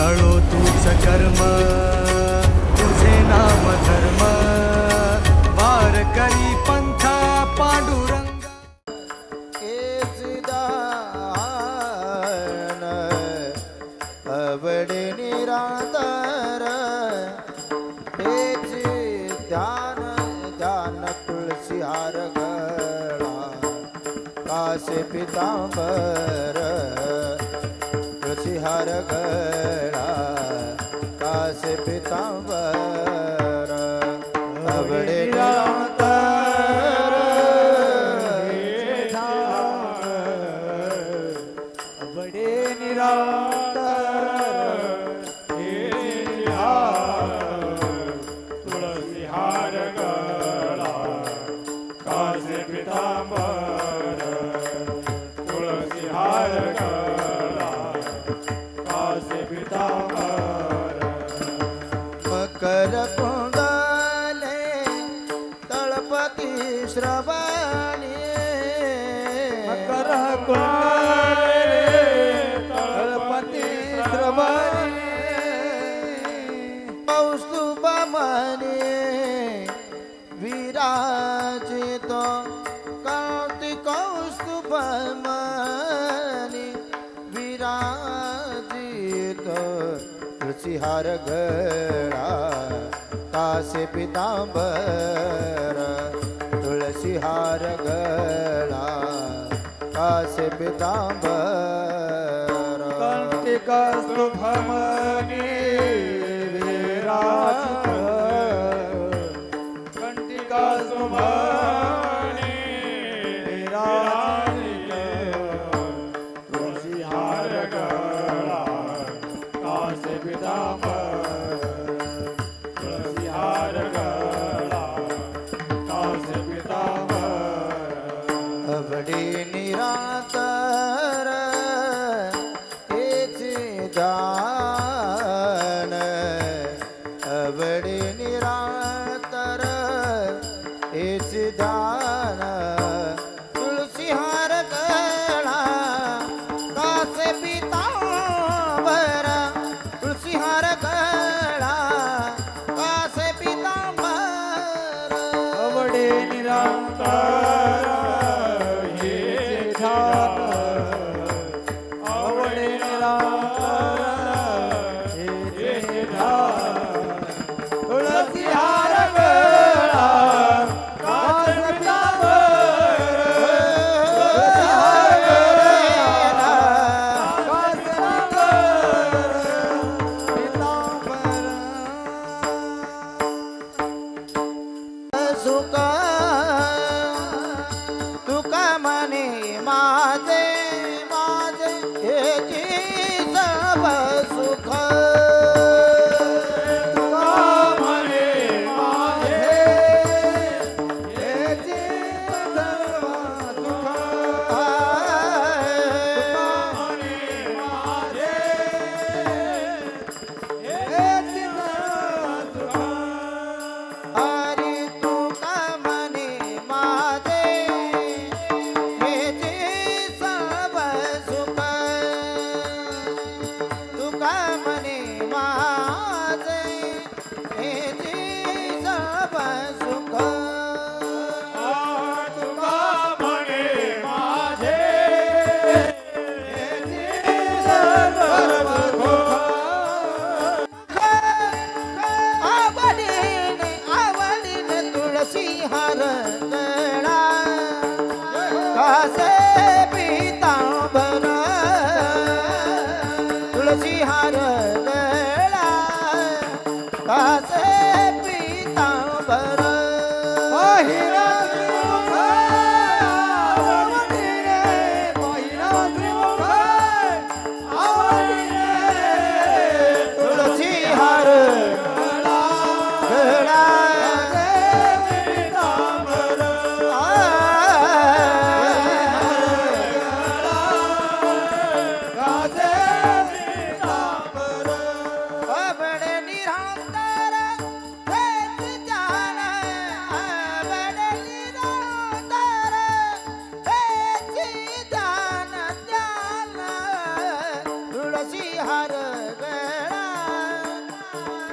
टाळो तूच कर्म तुझे नाम धर्म वार करी पंथ पांडुरंग। आवडे निराधार हेच ध्यान ध्यान तुळसी हार गळा कासे पितांबर। അവിടെ श्रवणी। कळपती श्रवणी। कौस्तुभ मने विराजित कौति कौस्तुभ मने विराजित सिहार कासे पितांबर। विहार गळा कासे पितांबर। कंतिका सुभमनी गा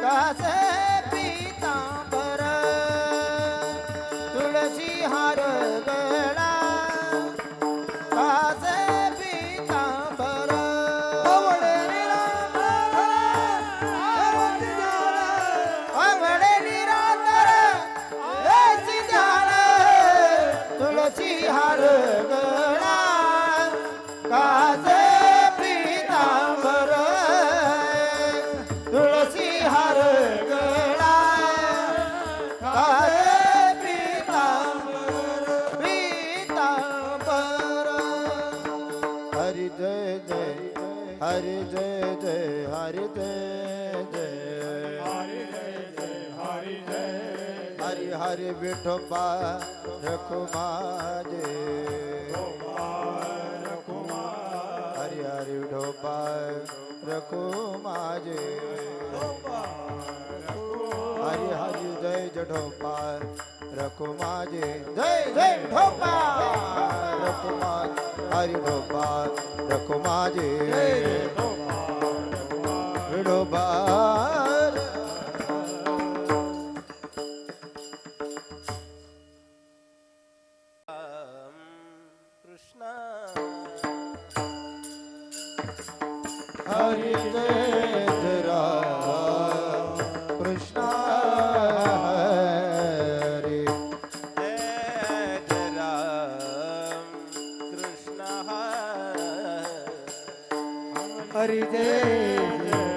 ራሴ हरि जय जय हरि जय जय। हरि जय जय हरि जय हरि हरी विठोबा रखुमाजे गोपाल कुमार हरि हरी विठोबा रखुमाजे हरि हरि जय जठोपा रखुमाजे जय जय ढोपा रखुमाज हरी ढोपा रखुमाजे हरी जय जय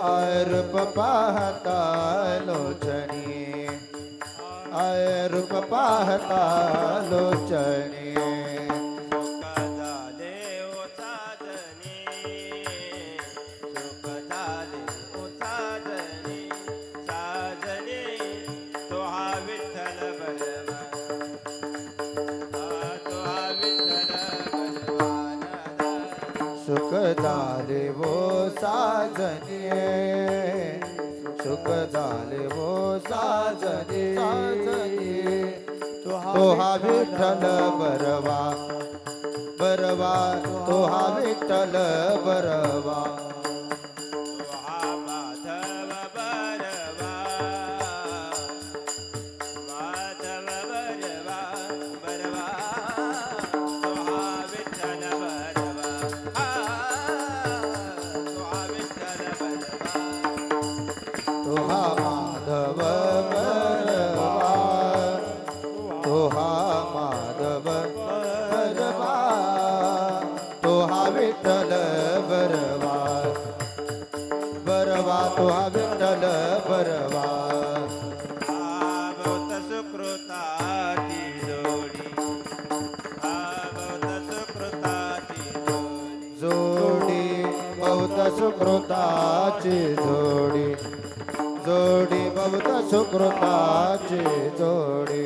અરૂપ પાહતા લોચણી અરૂપ પાહતા લોચણી झाले वो साजनी तो हा विठ्ठल बरवा. बरवा तो हा विठ्ठल बरवा. माधव बरवा तो हा विठ्ठल बरवा बरवा तो हा विठ्ठल बरवा सुकृताची जोडी जोडी. बहुत सुकृताची जोडी.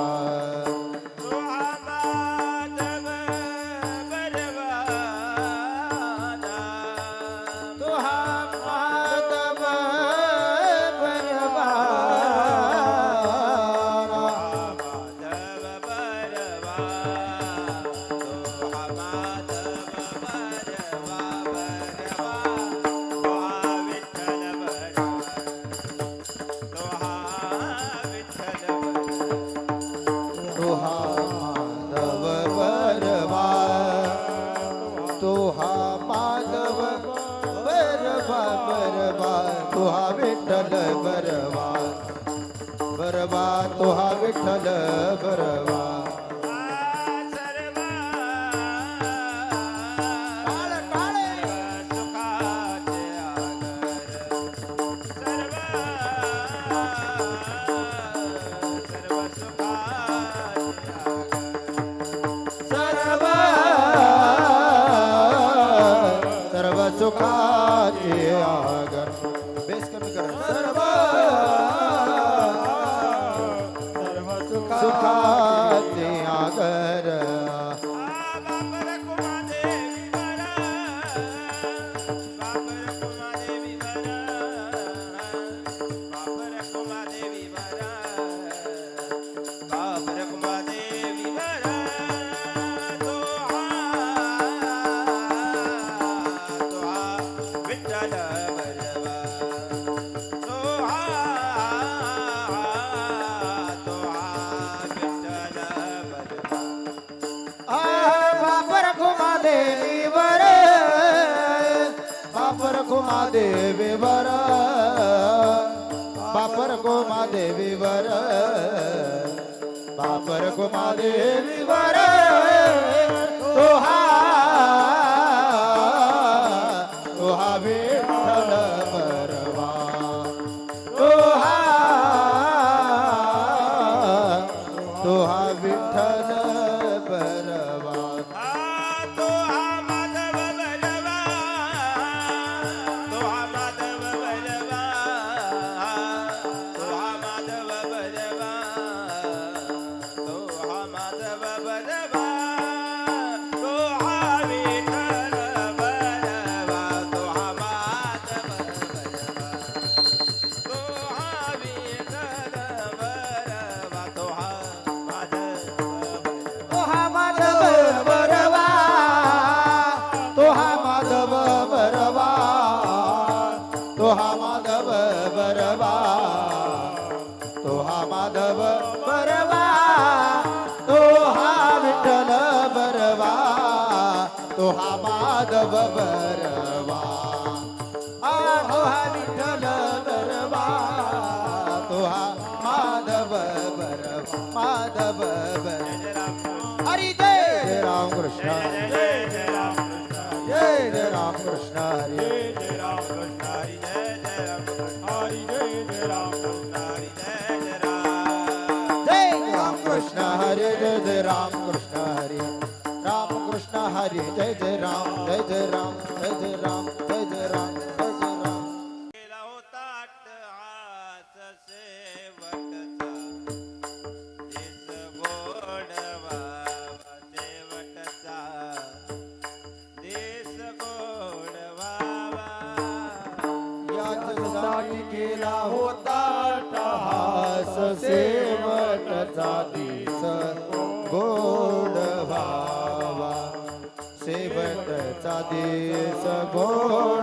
बरवा तुहा हा विठ्ठल बरवा बरवा तुहा हा विठ्ठल बरवा देवी वर बापर गोमा देवी वर बापर गोमा देवी वर तो हा तो हा माधव बरवा तो हा माधव बरवा तो हा विठ्ठल बरवा तो हा माधव बरवा। आ तो हा विठ्ठल बरवा तो हा माधव बरवा माधव बर हरी जय राम कृष्ण जय जय राम कृष्ण जय जय राम कृष्ण हरी जय। राम कृष्ण हरी जय जय राम जय राम कृष्ण हरे जय जय राम कृष्ण हरे राम कृष्ण हरे जय जय राम जय जय राम जय जय राम जय जय राम गोड व्हावा शेवटचा दिस गोड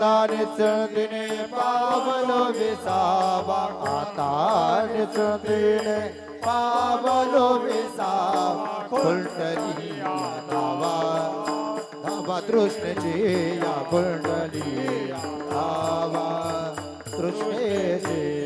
તાર ચંદને પાવલો વિસાવા આ તાર ચંદને પાવલો વિસાવા કુંડલી તાવા તાવા કૃષ્ણ જે કુંડલી તાવા કૃષ્ણ જે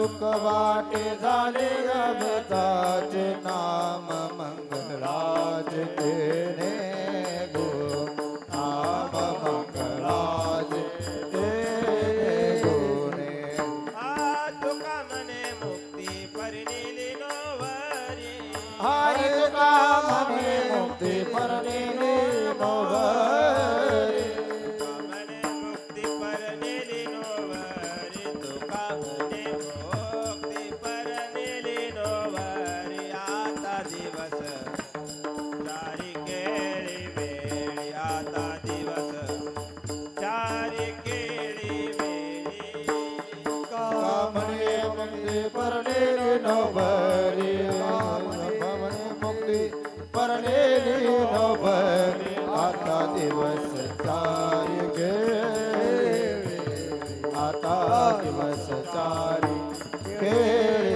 तुक वाटे झाले रबताचे नाम मंगलाचे तेने દિવસ ચારી ફેર